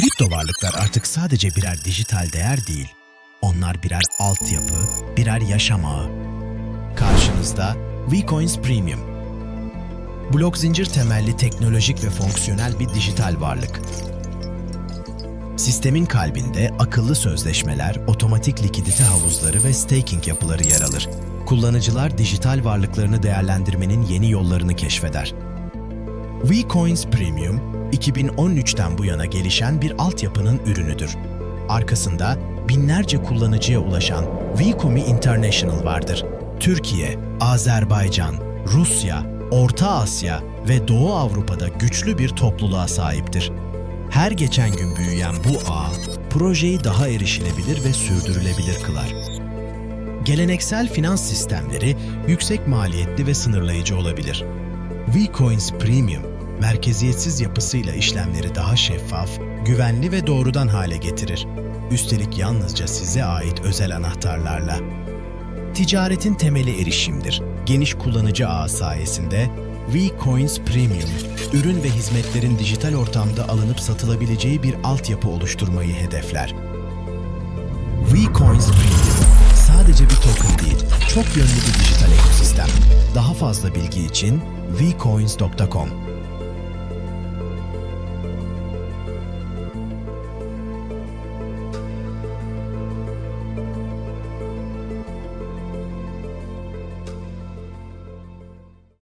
Kripto varlıklar artık sadece birer dijital değer değil. Onlar birer altyapı, birer yaşam ağı. Karşınızda Vcoins Premium. Blok zincir temelli teknolojik ve fonksiyonel bir dijital varlık. Sistemin kalbinde akıllı sözleşmeler, otomatik likidite havuzları ve staking yapıları yer alır. Kullanıcılar dijital varlıklarını değerlendirmenin yeni yollarını keşfeder. Vcoins Premium, 2013'ten bu yana gelişen bir altyapının ürünüdür. Arkasında binlerce kullanıcıya ulaşan Vcomi International vardır. Türkiye, Azerbaycan, Rusya, Orta Asya ve Doğu Avrupa'da güçlü bir topluluğa sahiptir. Her geçen gün büyüyen bu ağ, projeyi daha erişilebilir ve sürdürülebilir kılar. Geleneksel finans sistemleri yüksek maliyetli ve sınırlayıcı olabilir. Vcoins Premium, merkeziyetsiz yapısıyla işlemleri daha şeffaf, güvenli ve doğrudan hale getirir. Üstelik yalnızca size ait özel anahtarlarla. Ticaretin temeli erişimdir. Geniş kullanıcı ağı sayesinde Vcoins Premium, ürün ve hizmetlerin dijital ortamda alınıp satılabileceği bir altyapı oluşturmayı hedefler. Vcoins Premium sadece bir token değil, çok yönlü bir dijital ekosistem. Daha fazla bilgi için vcoins.com